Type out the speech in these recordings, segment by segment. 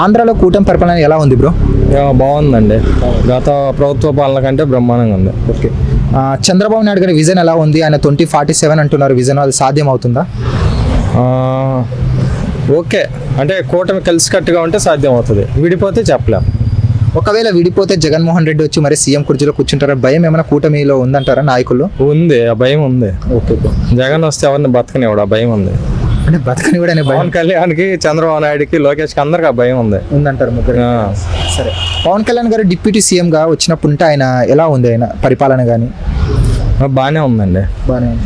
ఆంధ్రాలో కూటమి పరిపాలన ఎలా ఉంది బ్రో? బాగుందండి. గత ప్రభుత్వ పాలన కంటే బ్రహ్మాండంగా ఉంది. ఓకే. చంద్రబాబు నాయుడు గారి విజన్ ఎలా ఉంది? ఆయన ట్వంటీ ఫార్టీ సెవెన్ అంటున్నారు. విజన్ అది సాధ్యం అవుతుందా ఓకే. అంటే కూటమి కలిసికట్టుగా ఉంటే సాధ్యం అవుతుంది విడిపోతే చెప్పలేం. ఒకవేళ విడిపోతే జగన్మోహన్ రెడ్డి వచ్చి మరి సీఎం కుర్చీలో కూర్చుంటారా? భయం ఏమైనా కూటమిలో ఉందంటారా నాయకులు? ఉంది. ఆ భయం ఉంది. ఓకే జగన్ వస్తే ఎవరిని బతకనివ్వడు. ఆ భయం ఉంది. అంటే బతకని కూడా పవన్ కళ్యాణ్కి చంద్రబాబు నాయుడుకి లోకేష్కి అందరికి ఆ భయం ఉంది. ఉందంటారు ముగ్గురు. సరే. పవన్ కళ్యాణ్ గారు డిప్యూటీ సీఎం గా వచ్చినప్పుడు ఉంటే ఆయన ఎలా ఉంది ఆయన పరిపాలన కానీ బాగానే ఉందండి. బాగానే ఉంది.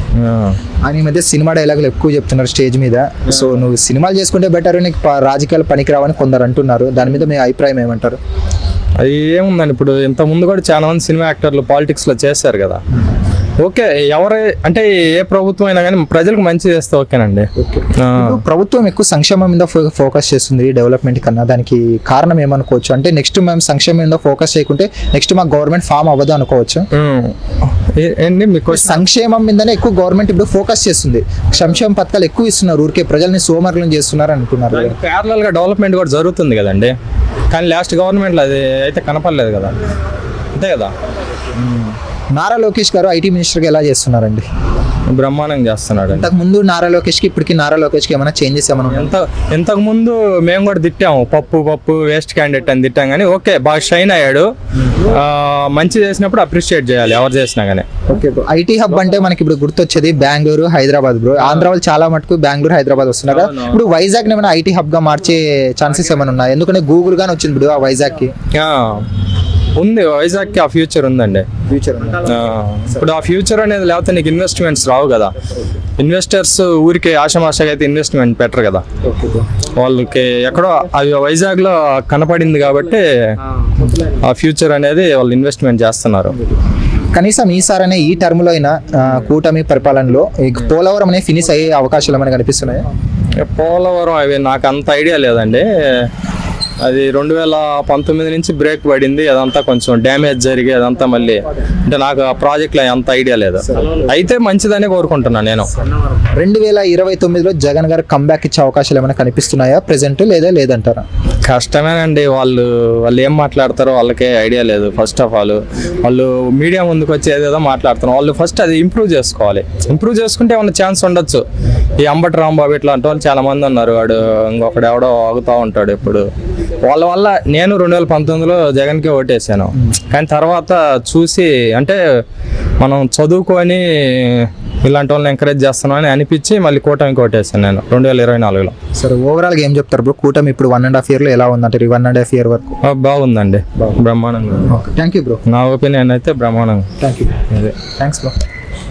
ఆయన ఈ మధ్య సినిమా డైలాగులు ఎక్కువ చెప్తున్నారు స్టేజ్ మీద. సో నువ్వు సినిమాలు చేసుకుంటే బెటర్ నీకు రాజకీయాలు పనికిరావని కొందరు అంటున్నారు. దాని మీద మీ అభిప్రాయం ఏమంటారు? అది ఏముందండి ఇప్పుడు ఇంత ముందు కూడా చాలా మంది సినిమా యాక్టర్లు పాలిటిక్స్లో చేశారు కదా. ఓకే ఎవరు అంటే ఏ ప్రభుత్వం అయినా కానీ ప్రజలకు మంచి చేస్తే ఓకేనండి. ప్రభుత్వం ఎక్కువ సంక్షేమం మీద ఫోకస్ చేస్తుంది డెవలప్మెంట్ కన్నా. దానికి కారణం ఏమనుకోవచ్చు? అంటే నెక్స్ట్ మేము సంక్షేమం మీద ఫోకస్ చేయకుంటే నెక్స్ట్ మా గవర్నమెంట్ ఫామ్ అవ్వదు అనుకోవచ్చు. ఏంటి మీకు సంక్షేమం మీదనే ఎక్కువ గవర్నమెంట్ ఇప్పుడు ఫోకస్ చేస్తుంది. సంక్షేమ పథకాలు ఎక్కువ ఇస్తున్నారు ఊరికే. ప్రజల్ని సోమరులను చేస్తున్నారు అంటున్నారు ప్యారలల్గా డెవలప్మెంట్ కూడా జరుగుతుంది కదండి. కానీ లాస్ట్ గవర్నమెంట్లో అది అయితే కనపడలేదు కదా. అంతే కదా? నారా లోకేష్ గారు ఐటీ మినిస్టర్గా ఎలా చేస్తున్నారండి? బ్రహ్మాండంగా చేస్తున్నాడు ఇంతకు ముందు నారా లోకేష్కి ఇప్పటికి నారా లోకేష్కి ఏమైనా చేంజెస్ ఏమైనా? ఎంత ఇంతకు ముందు మేము కూడా తిట్టాము. పప్పు పప్పు వేస్ట్ క్యాండిడేట్ అని తిట్టాం. కానీ ఓకే బాగా షైన్ అయ్యాడు. మంచి చేసినప్పుడు అప్రిషియేట్ చేయాలి ఎవరు చేసినా కానీ ఓకే బ్రో ఐటీ హబ్ అంటే మనకి ఇప్పుడు గుర్తొచ్చేది బెంగళూరు హైదరాబాద్ బ్రో ఆంధ్ర వాళ్ళు చాలా మటుకు బెంగళూరు హైదరాబాద్ వస్తున్నారు కదా. ఇప్పుడు వైజాగ్ ఏమైనా ఐటీ హబ్గా మార్చే ఛాన్సెస్ ఏమైనా ఉన్నాయి? ఎందుకంటే గూగుల్ గానే వచ్చింది ఇప్పుడు ఆ వైజాగ్కి ఉంది. వైజాగ్కి ఆ ఫ్యూచర్ ఉందండి. ఫ్యూచర్ ఆ, ఇప్పుడు ఆ ఫ్యూచర్ అనేది లేకపోతే నీకు ఇన్వెస్ట్మెంట్స్ రావు కదా. ఇన్వెస్టర్స్ ఊరికి ఆషమాషగా అయితే ఇన్వెస్ట్మెంట్ పెట్టరు కదా. వాళ్ళకి ఎక్కడో అవి వైజాగ్లో కనపడింది కాబట్టి ఆ ఫ్యూచర్ అనేది వాళ్ళు ఇన్వెస్ట్మెంట్ చేస్తున్నారు. కనీసం ఈసారనే ఈ టర్మ్లో అయినా కూటమి పరిపాలనలో ఈ పోలవరం అనేది ఫినిష్ అయ్యే అవకాశాలు ఏమైనా కనిపిస్తున్నాయి? పోలవరం అవి నాకు అంత ఐడియా లేదండి. అది రెండు వేల పంతొమ్మిది నుంచి బ్రేక్ పడింది అదంతా కొంచెం డ్యామేజ్ జరిగి అదంతా మళ్ళీ అంటే నాకు ఆ ప్రాజెక్ట్లో అంత ఐడియా లేదు. అయితే మంచిదని కోరుకుంటున్నాను నేను. రెండు వేల ఇరవై తొమ్మిదిలో జగన్ గారు కంబ్యాక్ ఇచ్చే అవకాశాలు ఏమైనా కనిపిస్తున్నాయా ప్రెసెంట్ లేదా లేదంటారా? కష్టమేనండి వాళ్ళు వాళ్ళు ఏం మాట్లాడతారో వాళ్ళకే ఐడియా లేదు ఫస్ట్ ఆఫ్ ఆల్ వాళ్ళు మీడియా ముందుకు వచ్చి ఏదేదో మాట్లాడుతున్నారు. వాళ్ళు ఫస్ట్ అది ఇంప్రూవ్ చేసుకోవాలి. ఇంప్రూవ్ చేసుకుంటే ఏమన్నా ఛాన్స్ ఉండొచ్చు. ఈ అంబటి రాంబాబు ఇట్లాంటి వాళ్ళు చాలా మంది ఉన్నారు. వాడు ఇంకొకడు ఎవడో ఆగుతూ ఉంటాడు ఇప్పుడు వాళ్ళ వల్ల నేను రెండు వేల పంతొమ్మిదిలో జగన్కి ఓటేసాను. కానీ తర్వాత చూసి అంటే మనం చదువుకొని ఇలాంటి వాళ్ళని ఎంకరేజ్ చేస్తున్నాం అని అనిపించి మళ్ళీ కూటమికి ఓటేసాను నేను రెండు వేల ఇరవై నాలుగులో. సరే ఓవరాల్గా ఏం చెప్తారు బ్రో? కూటమి ఇప్పుడు వన్ అండ్ హాఫ్ ఇయర్లో ఎలా ఉందంటారు? ఈ వన్ అండ్ హాఫ్ ఇయర్ వరకు? బాగుందండి. బ్రహ్మాండంగా థ్యాంక్ యూ బ్రో నా ఒపీనియన్ అయితే బ్రహ్మాండంగా థ్యాంక్ యూ థ్యాంక్స్ బ్రో